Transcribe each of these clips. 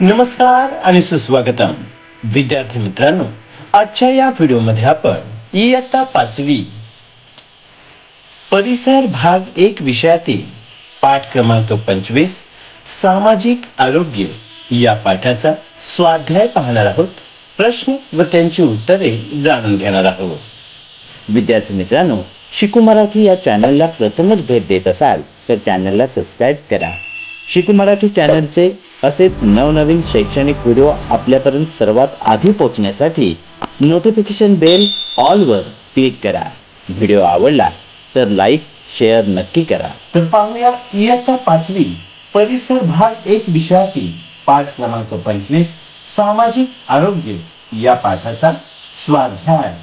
नमस्कार आणि सुस्वागतम. विद्यार्थी मित्रांनो आजच्या या व्हिडिओमध्ये आपण इयत्ता पाचवी. परिसर भाग एक विषयातील पाठ क्रमांक पंचवीस सामाजिक आरोग्य या पाठाचा स्वाध्याय पाहणार आहोत. प्रश्न व त्यांची उत्तरे जाणून घेणार आहोत. विद्यार्थी मित्रांनो शिकू मराठी या चॅनलला प्रथमच भेट देत असाल तर चॅनलला सबस्क्राईब करा. शिकू मराठी चॅनलचे असेच नवनवीन शैक्षणिक व्हिडिओ आपल्यापर्यंत सर्वात आधी पोहोचण्यासाठी नोटिफिकेशन बेल ऑलवर क्लिक करा. व्हिडिओ आवडला तर लाईक शेअर नक्की करा. तर पाहूया इयत्ता पाचवी परिसर भाग एक विषयातील पाठ क्रमांक पंचवीस सामाजिक आरोग्य या पाठाचा स्वाध्याय.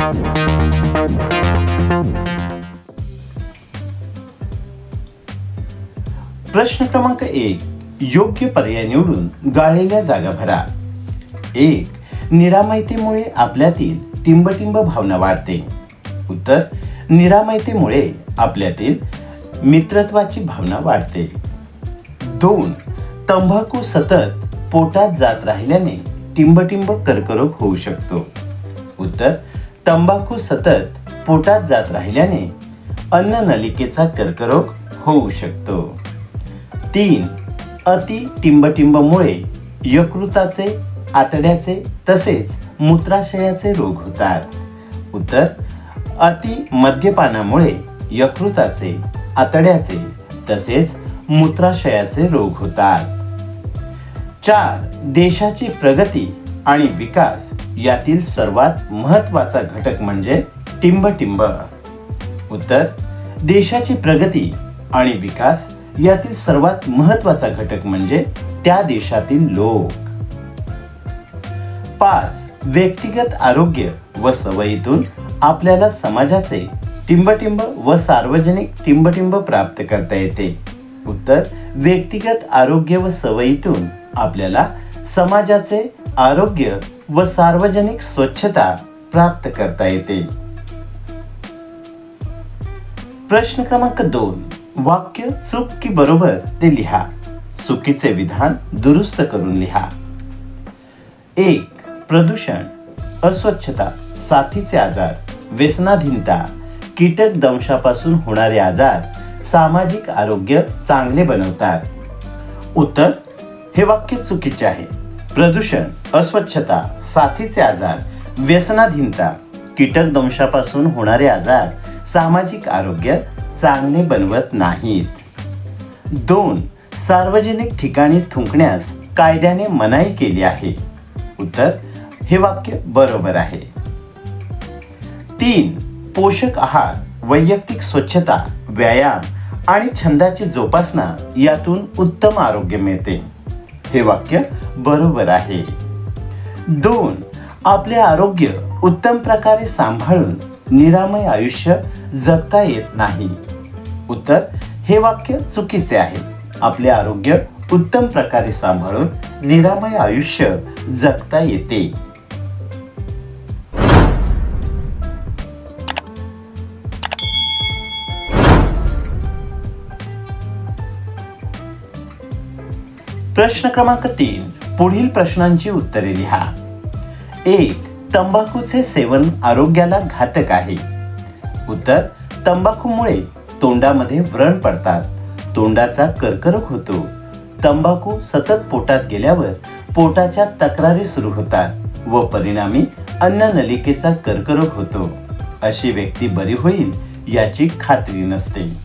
प्रश्न क्रमांक एक योग्य पर्याय निवडून गाळलेल्या जागा भरा. एक निरामयतेमुळे आपल्यातील टिंबटिंब भावना वाढते. उत्तर निरामयतेमुळे आपल्यातील मित्रत्वाची भावना वाढते. दोन तंबाखू सतत पोटात जात राहिल्याने टिंबटिंब कर्करोग होऊ शकतो. उत्तर तंबाखू सतत पोटात जात राहिल्याने अन्ननलिकेचा कर्करोग होऊ शकतो. तीन अति टिंबटिंबमुळे यकृताचे आतड्याचे तसेच मूत्राशयाचे रोग होतात. उत्तर अति मद्यपानामुळे यकृताचे आतड्याचे तसेच मूत्राशयाचे रोग होतात. चार देशाची प्रगती आणि विकास यातील सर्वात महत्त्वाचा घटक म्हणजे टिंबटिंब. उत्तर देशाची प्रगती आणि विकास यातील सर्वात महत्त्वाचा घटक म्हणजे त्या देशातील लोक. पाच व्यक्तिगत आरोग्य व सवयीतून आपल्याला समाजाचे टिंबटिंब व सार्वजनिक टिंबटिंब प्राप्त करता येते. उत्तर व्यक्तिगत आरोग्य व सवयीतून आपल्याला समाजाचे आरोग्य व सार्वजनिक स्वच्छता प्राप्त करता येते. प्रश्न क्रमांक दोन. वाक्य चूक की बरोबर ते लिहा. चुकीचे विधान दुरुस्त करून लिहा. एक. प्रदूषण अस्वच्छता साथीचे आजार व्यसनाधीनता कीटक दंशापासून होणारे आजार सामाजिक आरोग्य चांगले बनवतात. उत्तर हे वाक्य चुकीचे आहे. प्रदूषण अस्वच्छता साथीचे आजार व्यसनाधीनता कीटक दंशापासून होणारे आजार सामाजिक आरोग्य चांगले बनवत नाहीत. दोन सार्वजनिक ठिकाणी थुंकण्यास कायद्याने मनाई केली आहे. उत्तर हे वाक्य बरोबर आहे. तीन पोषक आहार वैयक्तिक स्वच्छता व्यायाम आणि छंदाची जोपासना यातून उत्तम आरोग्य मिळते. हे वाक्य बरोबर आहे. दोन आपले आरोग्य उत्तम प्रकारे सांभाळून निरामय आयुष्य जगता येत नाही. उत्तर हे वाक्य चुकीचे आहे. आपले आरोग्य उत्तम प्रकारे सांभाळून निरामय आयुष्य जगता येते. प्रश्न क्रमांक तीन पुढील प्रश्नांची उत्तरे लिहा. एक तंबाखूचे सेवन आरोग्याला घातक आहे. उत्तर तंबाखूमुळे तोंडामध्ये व्रण पडतात. तोंडाचा कर्करोग होतो. तंबाखू सतत पोटात गेल्यावर पोटाच्या तक्रारी सुरू होतात व परिणामी अन्ननलिकेचा कर्करोग होतो. अशी व्यक्ती बरी होईल याची खात्री नसते.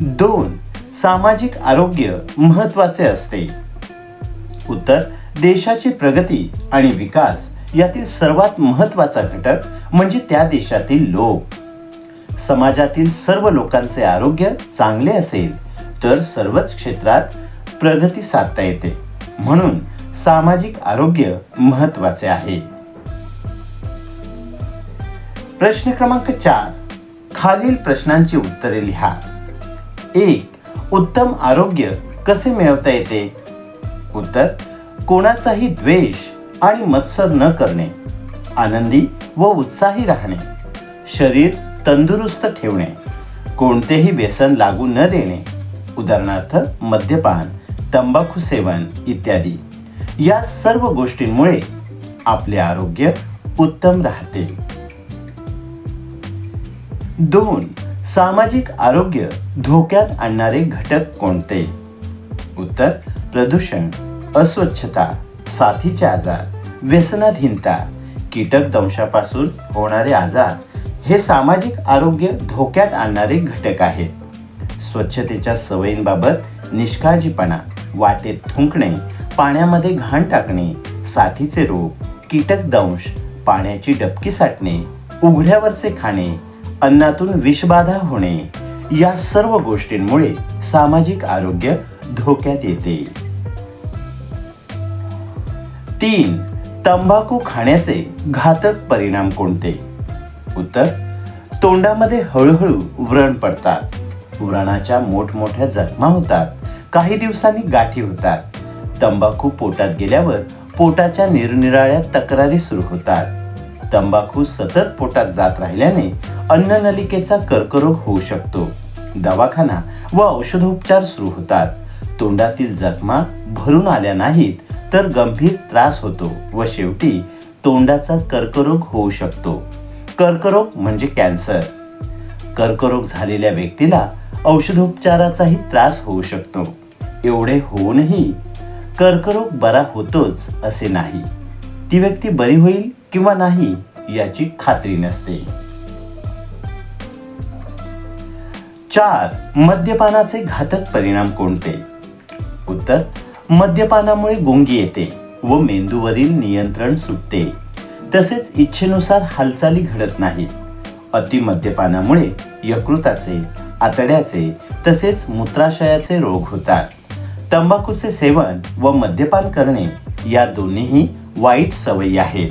दोन सामाजिक आरोग्य महत्त्वाचे असते. उत्तर देशाची प्रगती आणि विकास यातील सर्वात महत्त्वाचा घटक म्हणजे त्या देशातील लोक. समाजातील सर्व लोकांचे आरोग्य चांगले असेल तर सर्वच क्षेत्रात प्रगती साधता येते. म्हणून सामाजिक आरोग्य महत्त्वाचे आहे. प्रश्न क्रमांक चार. खालील प्रश्नांची उत्तरे लिहा. एक उत्तम आरोग्य कसे मिळवता येते? उत्तर कोणाचाही द्वेष आणि मत्सर न करणे आनंदी व उत्साही राहणे शरीर तंदुरुस्त ठेवणे कोणतेही व्यसन लागू न देणे उदाहरणार्थ मद्यपान तंबाखू सेवन इत्यादी. या सर्व गोष्टींमुळे आपले आरोग्य उत्तम राहते. दोन सामाजिक आरोग्य धोक्यात आणणारे घटक कोणते? उत्तर प्रदूषण अस्वच्छता साथीचे आजार व्यसनाधीनता कीटक दंशापासून होणारे आजार हे सामाजिक आरोग्य धोक्यात आणणारे घटक आहेत. स्वच्छतेच्या सवयींबाबत निष्काळजीपणा वाटेत थुंकणे पाण्यामध्ये घाण टाकणे साथीचे रोग कीटक दंश पाण्याची डबकी साठणे उघड्यावरचे खाणे अन्नातून विषबाधा होणे. या सर्व गोष्टींमुळे सामाजिक आरोग्य धोक्यात येते. तीन तंबाखू खाण्याचे घातक परिणाम कोणते? उत्तर तोंडामध्ये हळूहळू व्रण पडतात. व्रणाच्या मोठमोठ्या जखमा होतात. काही दिवसांनी गाठी होतात. तंबाखू पोटात गेल्यावर पोटाच्या निरनिराळ्या तक्रारी सुरू होतात. तंबाखू सतत पोटात जात राहिल्याने अन्ननलिकेचा कर्करोग होऊ शकतो. दवाखाना व औषधोपचार सुरू होतात. तोंडातील जखमा भरून आल्या नाहीत तर गंभीर त्रास होतो व शेवटी तोंडाचा कर्करोग होऊ शकतो. कर्करोग म्हणजे कॅन्सर. कर्करोग झालेल्या व्यक्तीला औषधोपचाराचाही त्रास होऊ शकतो. एवढे होऊनही कर्करोग बरा होतोच असे नाही. ती व्यक्ती बरी होईल? किंवा नाही याची खात्री नसते. चार मद्यपानाचे घातक परिणाम कोणते? उत्तर मद्यपानामुळे गुंगी येते व मेंदूवरील नियंत्रण सुटते. तसेच इच्छेनुसार हालचाली घडत नाहीत. अति मद्यपानामुळे यकृताचे आतड्याचे तसेच मूत्राशयाचे रोग होतात. तंबाखूचे सेवन व मद्यपान करणे या दोन्हीही वाईट सवयी आहेत.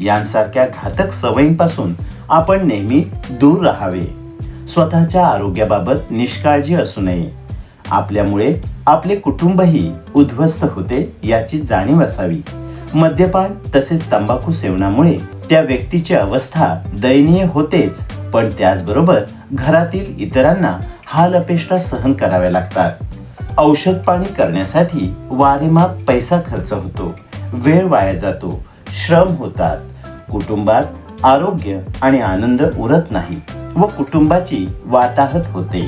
यांसारख्या घातक सवयींपासून आपण नेहमी दूर राहावे. स्वतःच्या आरोग्याबाबत निष्काळजी असू नये. आपल्यामुळे आपले कुटुंबही उद्ध्वस्त होते याची जाणीव असावी. मद्यपान तसेच तंबाखू सेवनामुळे त्या व्यक्तीची अवस्था दयनीय होतेच पण त्याचबरोबर घरातील इतरांना हाल अपेष्टा सहन कराव्या लागतात. औषध पाणी करण्यासाठी वारेमाप पैसा खर्च होतो. वेळ वाया जातो. श्रम होतात. कुटुंबात आरोग्य आणि आनंद उरत नाही व कुटुंबाची वाताहत होते.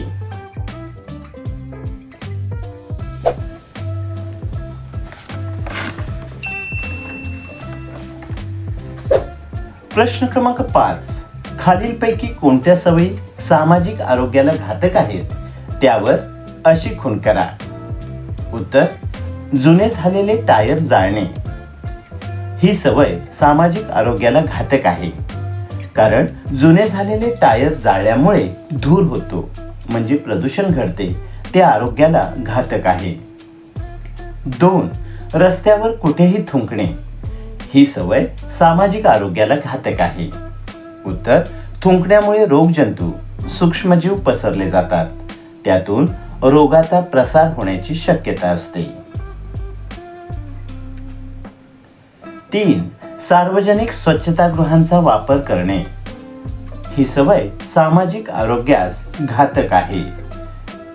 प्रश्न क्रमांक पाच. खालीलपैकी कोणत्या सवयी सामाजिक आरोग्याला घातक आहेत? त्यावर अशी खून करा. उत्तर जुने झालेले टायर जाळणे. ही सवय सामाजिक आरोग्याला घातक आहे. कारण जुने झालेले टायर जाळल्यामुळे धूर होतो म्हणजे प्रदूषण घडते ते आरोग्याला घातक आहे. दोन रस्त्यावर कुठेही थुंकणे. ही सवय सामाजिक आरोग्याला घातक आहे. उत्तर थुंकण्यामुळे रोगजंतू सूक्ष्मजीव पसरले जातात. त्यातून रोगाचा प्रसार होण्याची शक्यता असते. तीन सार्वजनिक स्वच्छतागृहांचा वापर करणे. ही सवय सामाजिक आरोग्यास घातक आहे.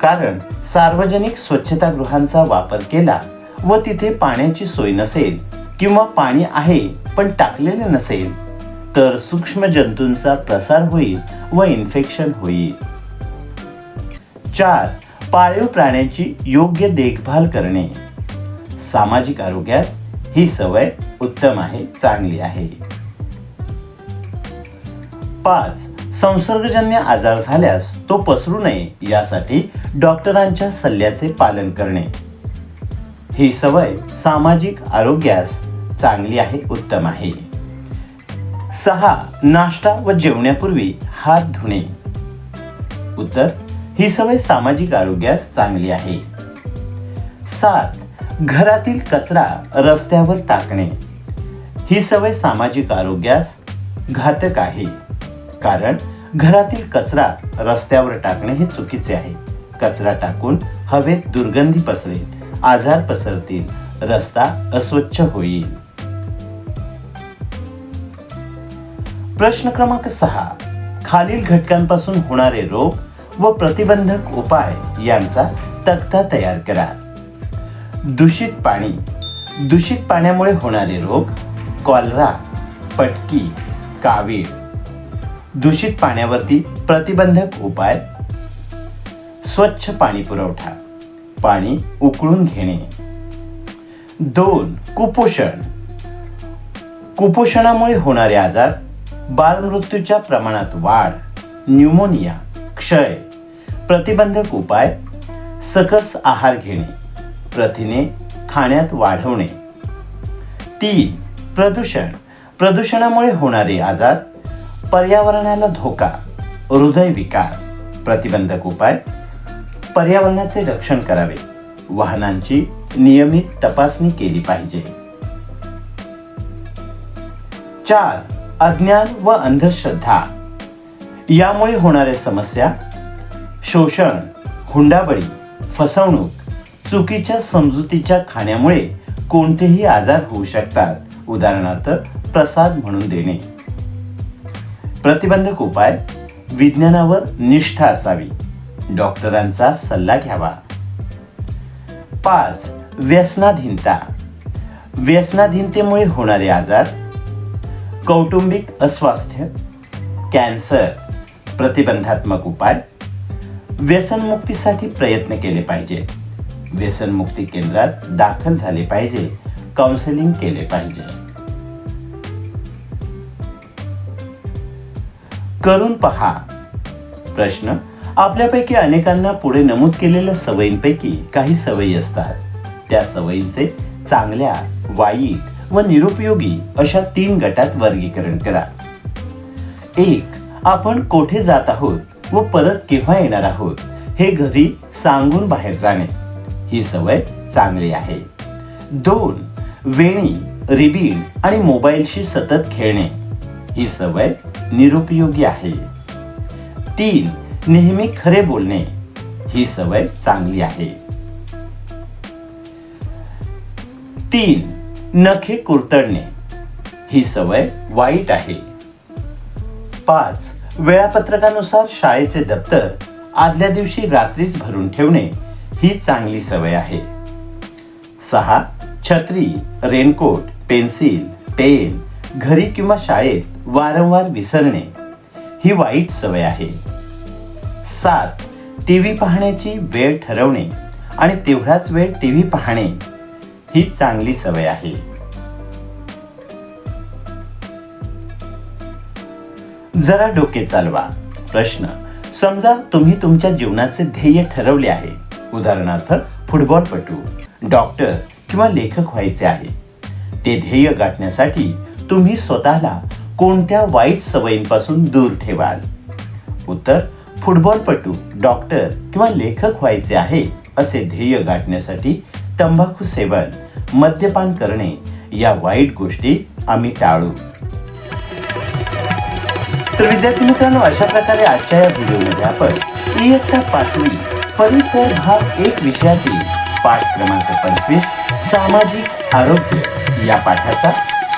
कारण सार्वजनिक स्वच्छतागृहांचा वापर केला व तिथे पाण्याची सोय नसेल किंवा पाणी आहे पण टाकलेले नसेल तर सूक्ष्म जंतूंचा प्रसार होईल व इन्फेक्शन होईल. चार पाळीव प्राण्यांची योग्य देखभाल करणे. सामाजिक आरोग्यास ही सवय उत्तम आहे चांगली आहे. पाच संसर्गजन्य आजार झाल्यास तो पसरू नये यासाठी डॉक्टरांच्या सल्ल्याचे पालन करणे. ही सवय सामाजिक आरोग्यास चांगली आहे उत्तम आहे. सहा नाश्ता व जेवण्यापूर्वी हात धुणे. उत्तर ही सवय सामाजिक आरोग्यास चांगली आहे. सात घरातील कचरा रस्त्यावर टाकणे. ही सवय सामाजिक आरोग्यास घातक आहे. कारण घरातील कचरा रस्त्यावर टाकणे हे चुकीचे आहे. कचरा टाकून हवेत दुर्गंधी पसरेल आजार पसरतील रस्ता अस्वच्छ होईल. प्रश्न क्रमांक सहा. खालील घटकांपासून होणारे रोग व प्रतिबंधक उपाय यांचा तक्ता तयार करा. दूषित पाणी. दूषित पाण्यामुळे होणारे रोग कॉलरा पटकी कावीळ. दूषित पाण्यावरती प्रतिबंधक उपाय. स्वच्छ पाणी पुरवठा. पाणी उकळून घेणे. दोन कुपोषण. कुपोषणामुळे होणारे आजार बालमृत्यूच्या प्रमाणात वाढ न्यूमोनिया क्षय. प्रतिबंधक उपाय सकस आहार घेणे. प्रथिने खाण्यात वाढवणे. तीन प्रदूषण. प्रदूषणामुळे होणारे आजार पर्यावरणाला धोका हृदयविकार प्रतिबंधक उपाय पर्यावरणाचे रक्षण करावे. वाहनांची नियमित तपासणी केली पाहिजे. चार अज्ञान व अंधश्रद्धा. यामुळे होणाऱ्या समस्या शोषण हुंडाबळी फसवणूक चुकीच्या समजुतीच्या खाण्यामुळे कोणतेही आजार होऊ शकतात. उदाहरणार्थ प्रसाद म्हणून देणे. प्रतिबंधक उपाय विज्ञानावर निष्ठा असावी. डॉक्टरांचा सल्ला घ्यावा. पाच व्यसनाधीनता. व्यसनाधीनतेमुळे होणारे आजार कौटुंबिक अस्वास्थ्य कॅन्सर. प्रतिबंधात्मक उपाय व्यसनमुक्तीसाठी प्रयत्न केले पाहिजेत. व्यसनमुक्ती केंद्रात दाखल झाले पाहिजे काउन्सिलिंग केले पाहिजे. करून पहा. प्रश्न आपल्यापैकी अनेकांना पुढे नमूद केलेल्या सवयींपैकी काही सवयी असतात. त्या सवयींचे चांगल्या वाईट व निरुपयोगी अशा तीन गटात वर्गीकरण करा. एक आपण कोठे जात आहोत व परत केव्हा येणार आहोत हे घरी सांगून बाहेर जाणे. ही सवय चांगली आहे. दोन वेणी रिबीन आणि मोबाईलशी सतत खेळणे. ही सवय निरुपयोगी आहे. तीन नेहमी खरे बोलणे. ही सवय चांगली आहे. तीन नखे कुरतडणे. ही सवय वाईट आहे. पाच वेळापत्रकानुसार शाळेचे दप्तर आदल्या दिवशी रात्रीच भरून ठेवणे. ही चांगली सवय आहे. सहा छत्री रेनकोट पेन्सिल पेन घरी किंवा शाळेत वारंवार विसरणे ही वाईट सवय आहे. सात टी व्ही पाहण्याची वेळ ठरवणे आणि तेवढाच वेळ टी व्ही पाहणे ही चांगली सवय आहे. जरा डोके चालवा. प्रश्न समजा तुम्ही तुमच्या जीवनाचे ध्येय ठरवले आहे. उदाहरणार्थ फुटबॉलपटू डॉक्टर किंवा लेखक व्हायचे आहे. ते ध्येय गाठण्यासाठी तुम्ही स्वतःला कोणत्या वाईट सवयींपासून दूर ठेवाल? उत्तर फुटबॉलपटू डॉक्टर किंवा लेखक व्हायचे आहे असे ध्येय गाठण्यासाठी तंबाखू सेवन मद्यपान करणे या वाईट गोष्टी आम्ही टाळू. तर विद्यार्थी मित्रांनो अशा प्रकारे आजच्या या व्हिडिओमध्ये आपण इयत्ता पाचवी परिसर भाग एक विषयातील पाठ क्रमांक पंचवीस सामाजिक आरोग्य या पाठाचा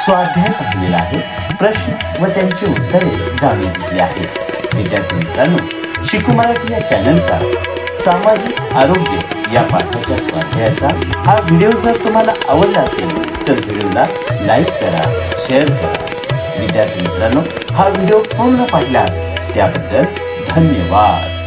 स्वाध्याय पाहिलेला आहे. प्रश्न व त्यांची उत्तरे जाणून घेतली आहेत. विद्यार्थी मित्रांनो शिकू मराठी या चॅनलचा सामाजिक आरोग्य या पाठाच्या स्वाध्यायाचा हा व्हिडिओ जर तुम्हाला आवडला असेल तर व्हिडिओला लाईक करा शेअर करा. विद्यार्थी मित्रांनो हा व्हिडिओ पूर्ण पाहिला त्याबद्दल धन्यवाद.